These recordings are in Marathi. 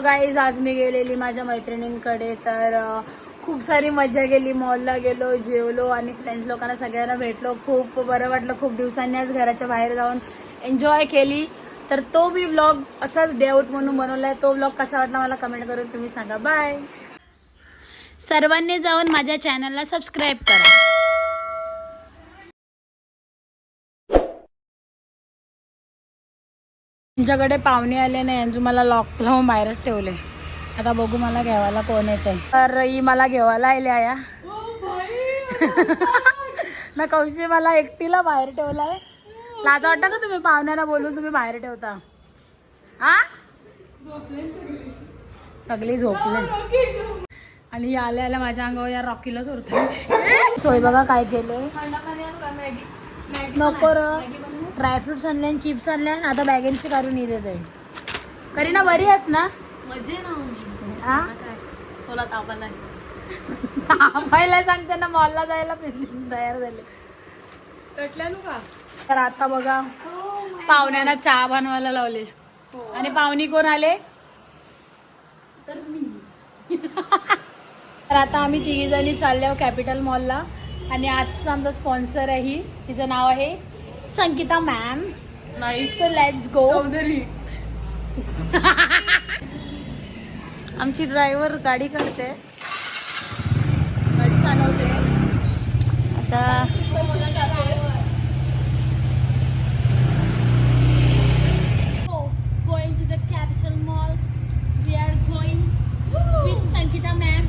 गाईज आज मी गेलेली माझ्या मैत्रिणींकडे तर खूप सारी मजा गेली. मॉलला गेलो जेवलो आणि फ्रेंड्स लोकांना सगळ्यांना भेटलो. खूप बरं वाटलं. खूप दिवसांनी आज घराच्या बाहेर जाऊन एन्जॉय केली. तर तो मी ब्लॉग असाच डे आउट म्हणून बनवलाय. तो ब्लॉग कसा वाटला मला कमेंट करून तुम्ही सांगा. बाय सर्वांनी जाऊन माझ्या चॅनलला सबस्क्राईब करा. तुमच्याकडे पाहुणे आले नाही यांजू मला लॉक लावून बाहेरच ठेवले. आता बघू मला घ्यावायला कोण येते तर ही मला घेवायला आले आया. ना कौशी मला एकटीला बाहेर ठेवलाय. लाज वाटतं का तुम्ही पाहुण्यांना बोलून तुम्ही बाहेर ठेवता? हा? सगळी झोपले. आणि ही आल्या आल्या माझ्या अंगावर या रॉकीला सोडते सोय बघा काय केले नको र. ड्रायफ्रुट्स आणले आणि चिप्स आणले आणि आता बॅगेंची काढून येत आहे करीना बरी आहेस ना? मजे ना हा थोडा सांगते ना मॉलला जायला तयार झाले. कटल्या का? तर आता बघा पाहुण्यांना चहा बनवायला लावले. आणि पाहुणी कोण आले? तर आता आम्ही तिघी जणी चालले आहोत कॅपिटल मॉलला आणि आजचा आमचा स्पॉन्सर आहे ही. तिचं नाव आहे संगीता मॅम नाही सो लेट्स गो आमची ड्रायव्हर गाडी करते गाडी चालवते. आता are going with Sangeeta ma'am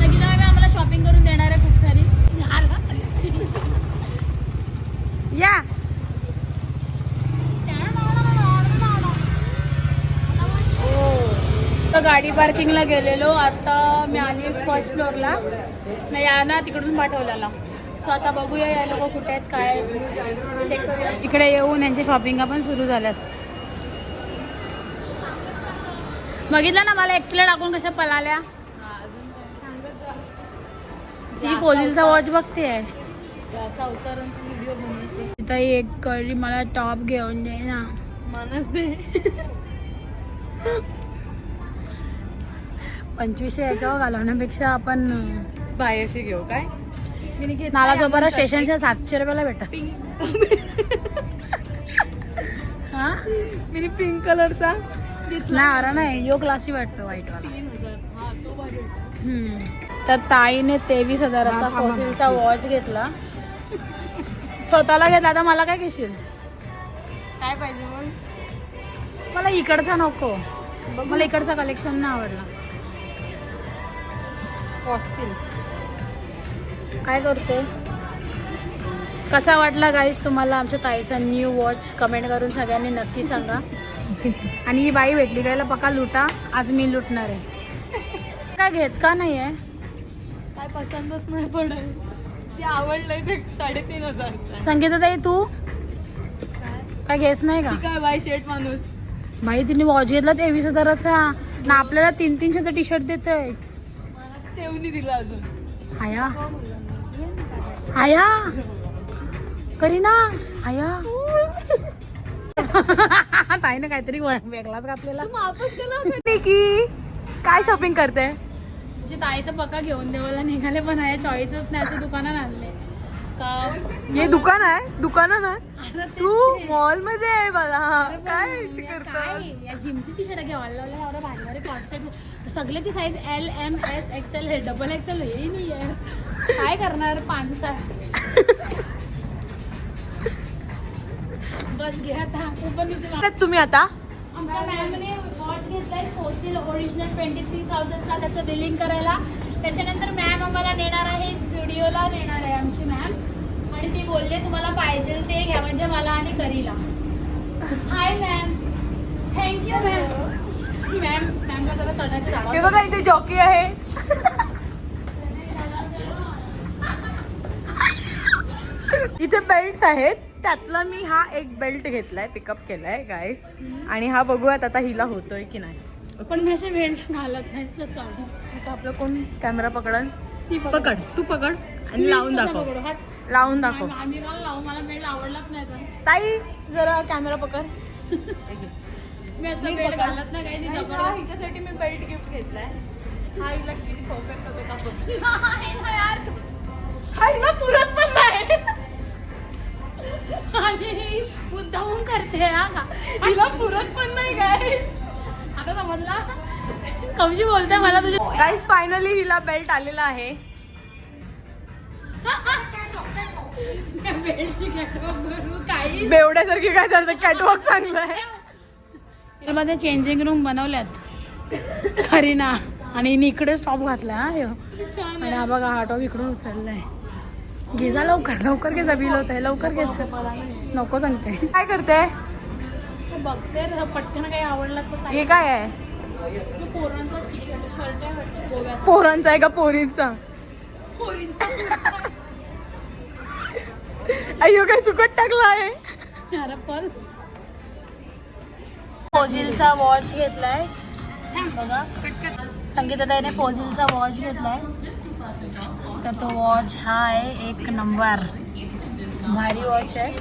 Sangeeta ma'am आम्हाला शॉपिंग करून देणार आहे खूप सारी. या. तर गाडी पार्किंगला गेलेलो. आता मी आली फर्स्ट फ्लोअरला नाही या ना तिकडून पाठवलेला सो आता बघूया या लोक कुठे आहेत काय आहेत. चेक करूया. इकडे येऊन यांच्या शॉपिंगा पण सुरू झाल्यात. बघितलं ना मला एकटीला टाकून कशा पलाल्या ती फोजिलचा वॉच बघते आहे असा व्हिडिओ बनवायचे एक कळली मला टॉप घेऊन दे ना. मानस दे. पंचवीसशे याच्यावर घालवण्यापेक्षा आपण बायाशी घेऊ काय? नाला जोपारा स्टेशनच्या सातशे रुपयाला भेटत. हा? मी पिंक कलरचा. नाही अरे नाही यो क्लासी वाटतो व्हाईट वाला. तो. तर ताईने तेवीस हजाराचा फॉसिलचा वॉच घेतला. स्वतःला घेतला आता मला काय घेशील? काय पाहिजे मग? मला इकडचा नको. मला इकडचा कलेक्शन नाही आवडला. फॉसिल काय करते कसा वाटला गाईस तुम्हाला आमच्या ताईचा न्यू वॉच कमेंट करून सगळ्यांनी नक्की सांगा. आणि ही बाई भेटली गायला पका लुटा. आज मी लुटणार आहे. काय घेत का नाही आहे काय पसंतच नाही पडत. ते आवडलंय ते साडेतीन हजारचा. संगीता ताई तू? काय? घेस नाही का? काय बाय शेट माणूस. बाई तिने वॉच घेतला तेवीस हजाराचा. ना आपल्याला तीन तीनशेचा टी शर्ट देत आहे दिला अजून. आया. आया. करीना. आया. ताईने काहीतरी वेगळाच घातलेला. की काय शॉपिंग करते? तुझी ताई तर पक्का घेऊन देवाला निघाले पण आहे चॉईसच नाही असं दुकानात आणले. का? हे दुकान आहे? दुकान तेच तू. मॉलमध्ये आहे मला. काय या काय? जिमची टी शर्ट घ्यायला लावल्या एवढ्या भारी भारी कॉन्सेप्ट सगळ्याची size L M S XL हे डबल एक्सेल हे नाही आहे काय करणार? पाचचा बस घे आता. पण तुम्ही आता? आमच्या मॅमने वॉच घेतलाय फोसिल ओरिजिनल ट्वेंटी थ्री थाउजंडचा त्याचं बिलिंग करायला. त्याच्यानंतर मॅम आम्हाला नेणार आहे झुडिओला नेणार आहे आमची मॅम. आणि ती बोलले तुम्हाला पाहिजे ते घ्या म्हणजे मला आणि Karila. Hi ma'am thank you ma'am ma'am मॅमला जरा चढायचं हे बघा इथे जॉकी आहे. इथे बेल्ट आहेत. त्यातला मी हा एक बेल्ट घेतलाय पिकअप केलाय गाय आणि हा बघूयात आता हिला होतोय की नाही. पण मी असे वेळ घालत नाही आता आपलं कोण? कॅमेरा पकडन. ती पकड. तू पकड आणि लावून दाखव. लावून दाखव. आम्ही का लावू? मला मेळ आवडलाच नाही तर ताई जरा कॅमेरा पकड. मी असं बेल्ट घालत ना काही Guys, हिच्यासाठी मी बेल्ट गिफ्ट घेतलाय. हा हिला किती परफेक्ट होते का बघ. यार. हा हिला पुरत पण नाही. आणि करते हा का? हिला पुरत पण नाही गाईस आता समजला? कमशी बोलते मला तुझे? गाईस फायनली हिला बेल्ट आलेला आहे. बेल्टची करू काही? बेवड्यासारखी काय चालतं कॅटवॉक चांगलं मध्ये चेंजिंग रूम बनवल्यात. खरी ना आणि इकडे स्टॉप घातला हा बघा हा टॉप इकडून उचललाय. घे जा लवकर लवकर घे जा बिल होत आहे लवकर घे जा. नको सांगते. काय करते? बघते रे, पटकन काही आवडला हे काय आहे? पोरांचा आहे का पोरींचा? पोरींचा अय्यो काय सुकट टाकला आहे? फोझिलचा वॉच घेतलाय. बघा. संगीता ताईने फोझिलचा वॉच घेतलाय. तर तो वॉच हा आहे एक नंबर. भारी वॉच आहे.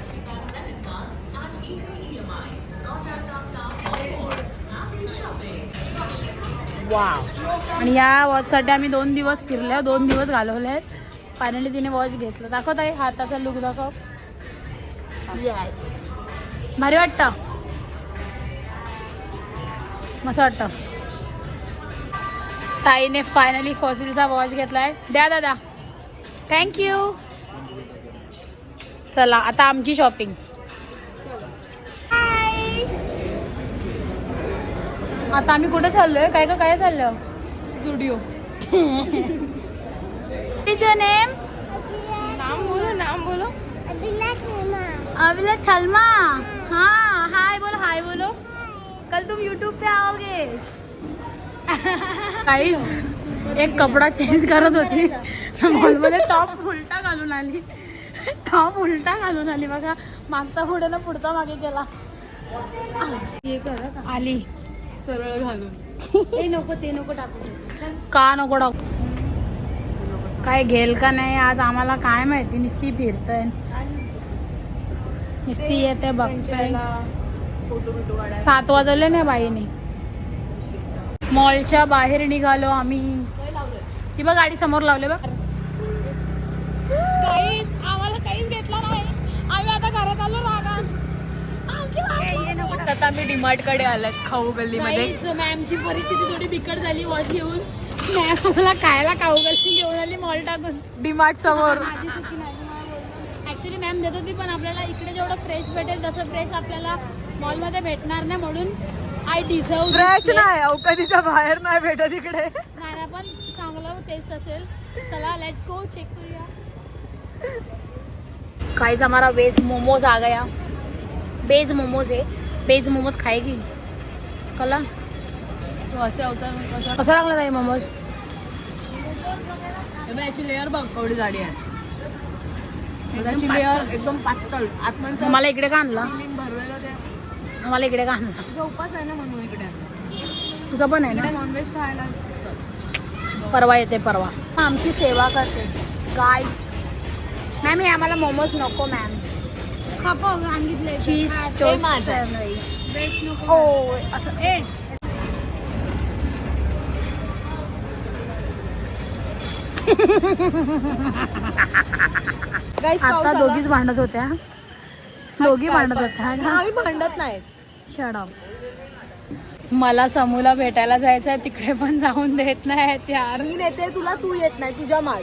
वाव आणि या वॉचसाठी आम्ही दोन दिवस फिरले दोन दिवस घालवले. आहेत फायनली तिने वॉच घेतलं. दाखवत आहे हाताचा लुक दाखव. येस भारी वाटतं. मस्त वाटतं. ताईने फायनली फॉसिलचा वॉच घेतलाय. द्या दादा. थँक्यू चला आता आमची शॉपिंग आता आम्ही कुठे चाललोय? काय का काय चाललो? जुडिओ टीचर नेम नाम बोलो नाम बोलो. अभिला छलमा. हाँ हाय बोलो हाय बोलो. कल तुम यूट्यूब पे आओगे. गाईज एक कपडा चेंज करत होती. मॉलमध्ये टॉप उलटा घालून आली. टॉप उलटा घालून आली. बघा मागचा पुढे ना पुढचा मागे गेला. कर. आली. सरळ घालून. ते नको ते नको टाकू. का नको टाकू? काय घेल का नाही आज आम्हाला काय माहिती? नुसती फिरतय. नुसती येते बघताय. सात वाजवले नाही बाईने. मॉलच्या बाहेर निघालो आम्ही. ती बघ गाडी समोर लावले बघ. आम्हाला काहीच घेतला नाही. आम्ही आता घरात आलो रागात. आता आम्ही डीमार्टकडे आलाय खाऊ गल्लीमध्ये. काहीच मॅमची परिस्थिती थोडी बिकट झाली वॉच घेऊन. मॅम आम्हाला खायला खाऊ गल्ली घेऊन आली मॉल टाकून. डीमार्ट समोर. ऍक्च्युली मॅम देत होती पण आपल्याला इकडे जेवढं फ्रेश भेटेल तसं फ्रेश आपल्याला मॉलमध्ये भेटणार नाही म्हणून. आय डिझर्व फ्रेश नाही अवकादीच्या बाहेर नाही भेटत इकडे. नाही पण चांगलं टेस्ट असेल. चला लेट्स गो चेक करूया. काहीच हमारा वेज मोमोज आ गया. वेज मोमोज है वेज मोमोज खाएगी. कला. तो असे होता कसा लागला ताई मोमोज याची लेअर बघ केवढी जाडी आहे. त्याची लेअर एकदम पातळ आत्मांचा मला इकडे का आणला? भरलेलं ते. मला इकडे का आणला तुझा उपास आहे ना म्हणून इकडे तुझं पण आहे इकडे ना नॉनव्हेज खायला. परवा येते परवा. आमची सेवा करते. गाईज मॅम हे आम्हाला मोमोज नको मॅम सांगितले चीज. सँडविच हो असं. ए! आता. दोघीच भांडत होत्या. दोघी भांडत होत्या. आम्ही भांडत नाही शडप मला समूला भेटायला जायचंय तिकडे पण जाऊन देत नाही यार. मी नेते तुला तू येत नाही तुझ्या माझ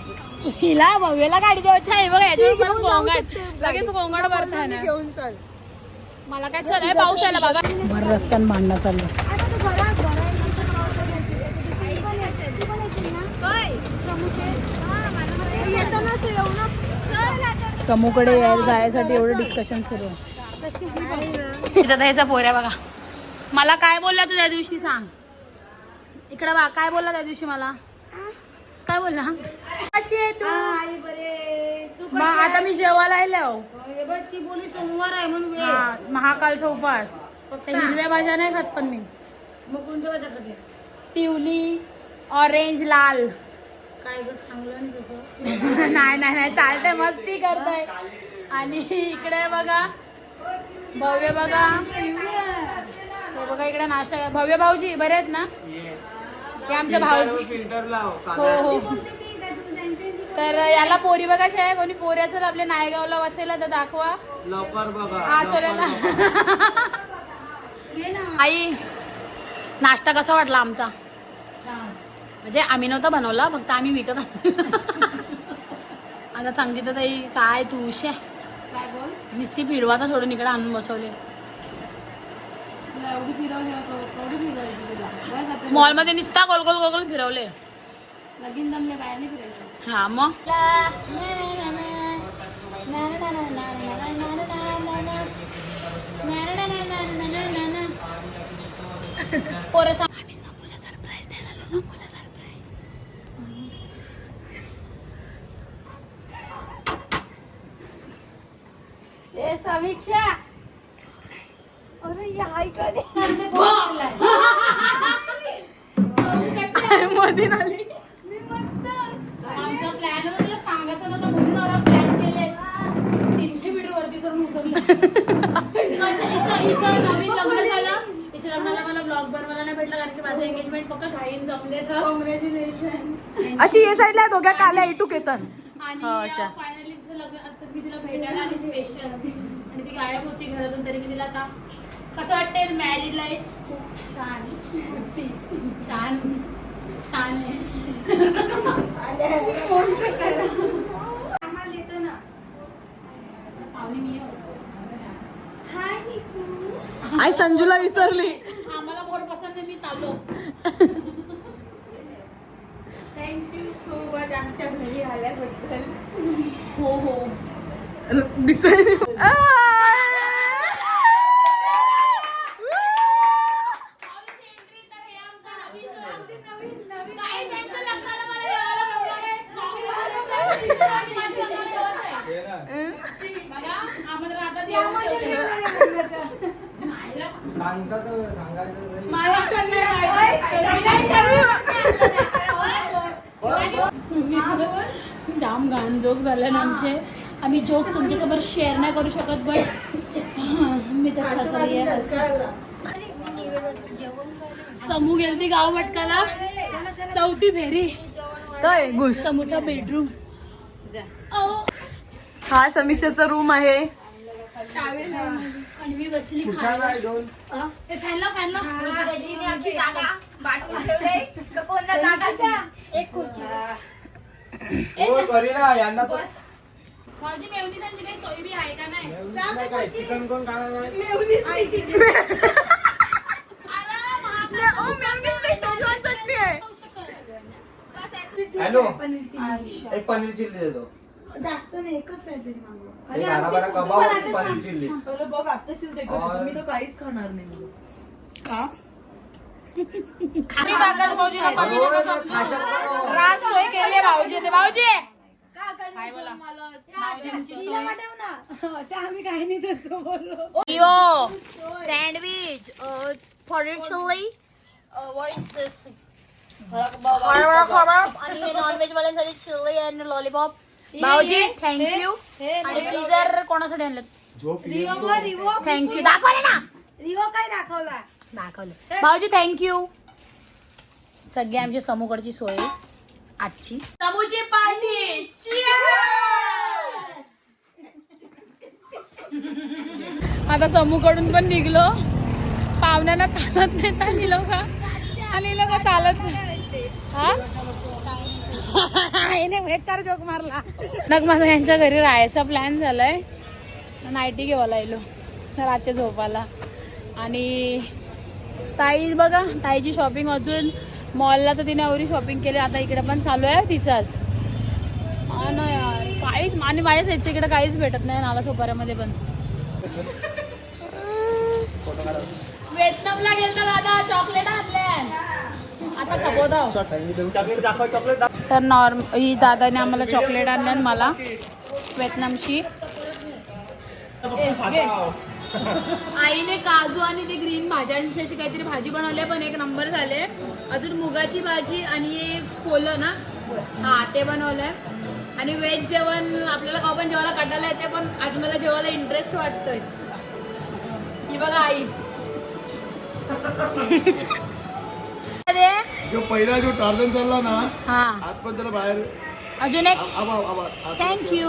हिला भव्यला गाडी द्यायची आहे बघ याच्यावर जाऊ गोंगाट. लगेच. गोंगाट भरताय ना घेऊन चल. मला काय चल आहे पाऊस आला बाबा. भर रस्त्यान भांडणं चाललं समूकडे यायला जायसाठी एवढं डिस्कशन सुरू आहे. तिथं द्यायचा पोऱ्या बघा. मला काय बोलला तू त्या दिवशी सांग. इकडे बा काय बोलला त्या दिवशी मला? काय बोलला? कशी आहे तू? मग आता मी जेवायला आले हो. ती बोली सोमवार आहे म्हणून हा, महाकालचा उपवास. त्या हिरव्या भाज्या नाही खात पण मी. मग कोणत्या भाज्या खाते? पिवली ऑरेंज लाल. काय ग सांगलं आणि तसं. नाही नाही नाही चालतंय मस्ती करताय. आणि इकडे बघा भव्य बघा. हे बघा इकडे नाश्ता भव्य भाऊजी बरे आहेत ना? हे आमचे भाऊजी. हो हो. तर याला पोरी बघायची आहे? कोणी पोरी असेल आपल्या नायगावला वसेला तर दाखवा. लवकर बघा हा बघा. आई नाश्ता कसा वाटला आमचा? म्हणजे आम्ही नव्हता बनवला फक्त आम्ही विकत. आता सांगितलं ताई काय तू शे काय बोल नुसती फिरवाता सोडून इकडे आणून बसवले मॉलमध्ये नुसता गोल गोल गोल गोल फिरवले लगीन दमले बाहेर नाही फिरायचं हा मग पोरं सांग आम्ही समूला सरप्राईज द्यायला आलो, समूला सरप्राईज ए समीक्षा. अरे या ऐकले मधीन आली. मी मस्त. आमचा प्लॅन होता सांगायचं नव्हतं म्हणून आम्हाला प्लॅन केले तीनशे मीटर वरती सरून उतरले. नवीन लग्न झालं. लग्नाला मला ब्लॉग बनवायला नाही भेटलं कारण की माझं एंगेजमेंट फक्त घाईन जमले तर. कॉंग्रॅच्युलेशन अशी ये साईडला दोघ्या काल्या इटू केतन आणि हो, अशा. फायनली तिचं लग्न आता मी तिला भेटायला स्पेशल आणि ती गायब होती घरातून तरी मी तिला आता कसं वाटते मॅरिड लाईफ खूप छान. छान. छान आहे. आम्हाला येतो ना. पाहुणे मी. हाय निकू. आई संजूला विसरली. आम्हाला बोर पसंत नाही मी चाललो. थँक्यू सो मच आमच्या घरी आल्याबद्दल. हो हो. मी जाम घाण जोक झाले ना आमचे. आम्ही जोक तुमच्यासोबत शेअर नाही करू शकत बट मी तर समू गेलती गाव भटकाला चौथी फेरी. समूचा बेडरूम हा समीक्षाचा रूम आहे. आणि मी बसली फॅनला फॅनला. यांना तर मेवणीसांची काही सोय बी आहे का नाही? एवढं नाही काय चिकन कोण खाणार नाही अरे, महाग चटणी आहे. खाऊ शकत. हॅलो. एक पनीर चिल्ली. देतो. जास्त नाही एकच काहीतरी मागव. एक हरा भरा कबाब आणि पनीर चिल्ली. बघ आत्ताशीच मी तो काहीच खाणार नाही. का? नका समजू. राज सोय केली आहे भाऊजी ते भाऊजी. काय बोला भाऊजींची सोय. ते आम्ही काही नाही तसं बोललो. Yo, sandwich, pepper chili, what is this? आणि हे नॉनव्हेज वाल्यांसाठी चिल्ली अँड लॉलीपॉप भाऊजी थँक्यू आणि फ्रीजर कोणासाठी आणलं? थँक्यू दाखवले ना. रिओ काय दाखवला? दाखवले. भाऊजी थँक्यू सगळी आमची समूकडची सोय. आजची. समूची पार्टी. आता समूकडून पण निघलो. पाहुण्यांना चालत नेता आणि लोक आणि लोक चालत हा? भेटकार जोक मारला. नग माझा यांच्या घरी राहायचा प्लॅन झालाय. नाईटी घेवायला येलो रातच्या झोपाला आणि ताई बघा ताईची शॉपिंग अजून मॉलला तर तिने एवढी शॉपिंग केली आता इकडे पण चालू आहे तिचाच. ना यार काहीच आणि माझ्या साईडचं इकडे काहीच भेटत नाही नाला सोपाऱ्यामध्ये पण. वेतनमला गेलता दादा चॉकलेट आणल्या आता खपवतो. तर नॉर्म ही दादाने आम्हाला चॉकलेट आणल्या मला व्हिएतनामची. आईने काजू आणि ते ग्रीन भाज्यांची अशी काहीतरी भाजी बनवली आहे, पण एक नंबर झाले. अजून मुगाची भाजी आणि हे पोलं ना? हा ते बनवलंय. आणि व्हेज जेवण आपल्याला का पण जेवायला काढायला येते पण आज मला जेवायला इंटरेस्ट वाटतोय. ही बघा आई. अरे. जो पहिला जो टार्झन चालला ना हा. आजपर्यंत बाहेर. अजून एक. थँक्यू